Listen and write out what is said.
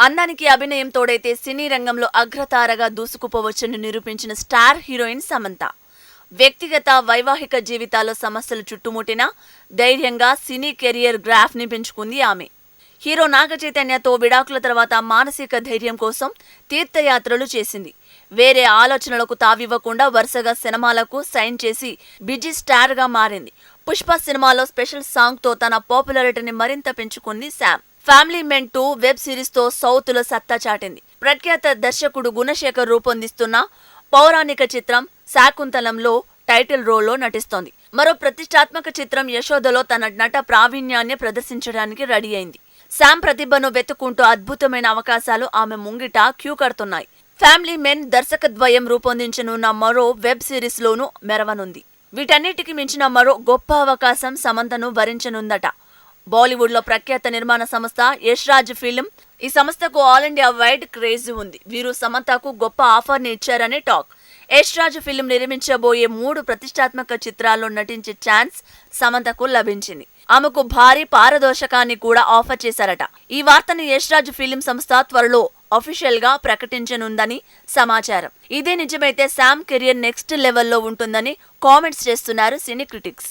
అన్నానికి అభినయం తోడైతే సినీ రంగంలో అగ్రతారగా దూసుకుపోవచ్చని నిరూపించిన స్టార్ హీరోయిన్ సమంత. వ్యక్తిగత వైవాహిక జీవితాల్లో సమస్యలు చుట్టుముట్టినా ధైర్యంగా సినీ కెరియర్ గ్రాఫ్ని పెంచుకుంది ఆమె. హీరో నాగ చైతన్యతో విడాకుల తర్వాత మానసిక ధైర్యం కోసం తీర్థయాత్రలు చేసింది. వేరే ఆలోచనలకు తావివ్వకుండా వరుసగా సినిమాలకు సైన్ చేసి బిజీ స్టార్గా మారింది. పుష్ప సినిమాలో స్పెషల్ సాంగ్తో తన పాపులారిటీని మరింత పెంచుకుంది Sam. Family man two web సిరీస్తో సౌత్లో సత్తా చాటింది. ప్రఖ్యాత దర్శకుడు గుణశేఖర్ రూపొందిస్తున్న పౌరాణిక చిత్రం శాకుంతలంలో టైటిల్ రోల్లో నటిస్తోంది. మరో ప్రతిష్టాత్మక చిత్రం యశోదలో తన నట ప్రావీణ్యాన్ని ప్రదర్శించడానికి రెడీ అయింది. శామ్ ప్రతిభను వెతుక్కుంటూ అద్భుతమైన అవకాశాలు ఆమె ముంగిట క్యూ కడుతున్నాయి. ఫ్యామిలీ మెన్ దర్శకద్వయం రూపొందించనున్న మరో వెబ్ సిరీస్ లోనూ మెరవనుంది. వీటన్నిటికి మించిన మరో గొప్ప అవకాశం సమంతను వరించనుందట. బాలీవుడ్లో ప్రఖ్యాత నిర్మాణ సంస్థ యష్ రాజ్ ఫిల్మ్. ఈ సంస్థకు ఆల్ ఇండియా వైడ్ క్రేజ్ ఉంది. వీరు సమంతకు గొప్ప ఆఫర్ని ఇచ్చారని టాక్. యష్ రాజ్ ఫిల్మ్ నిర్మించబోయే మూడు ప్రతిష్టాత్మక చిత్రాల్లో నటించే ఛాన్స్ సమంతకు లభించింది. ఆమెకు భారీ పారదోషకాన్ని కూడా ఆఫర్ చేశారట. ఈ వార్తను యష్ రాజ్ ఫిల్మ్ సంస్థ త్వరలో అఫీషియల్గా ప్రకటించనుందని సమాచారం. ఇదే నిజమైతే శామ్ కెరియర్ నెక్స్ట్ లెవెల్లో ఉంటుందని కామెంట్స్ చేస్తున్నారు సినీ క్రిటిక్స్.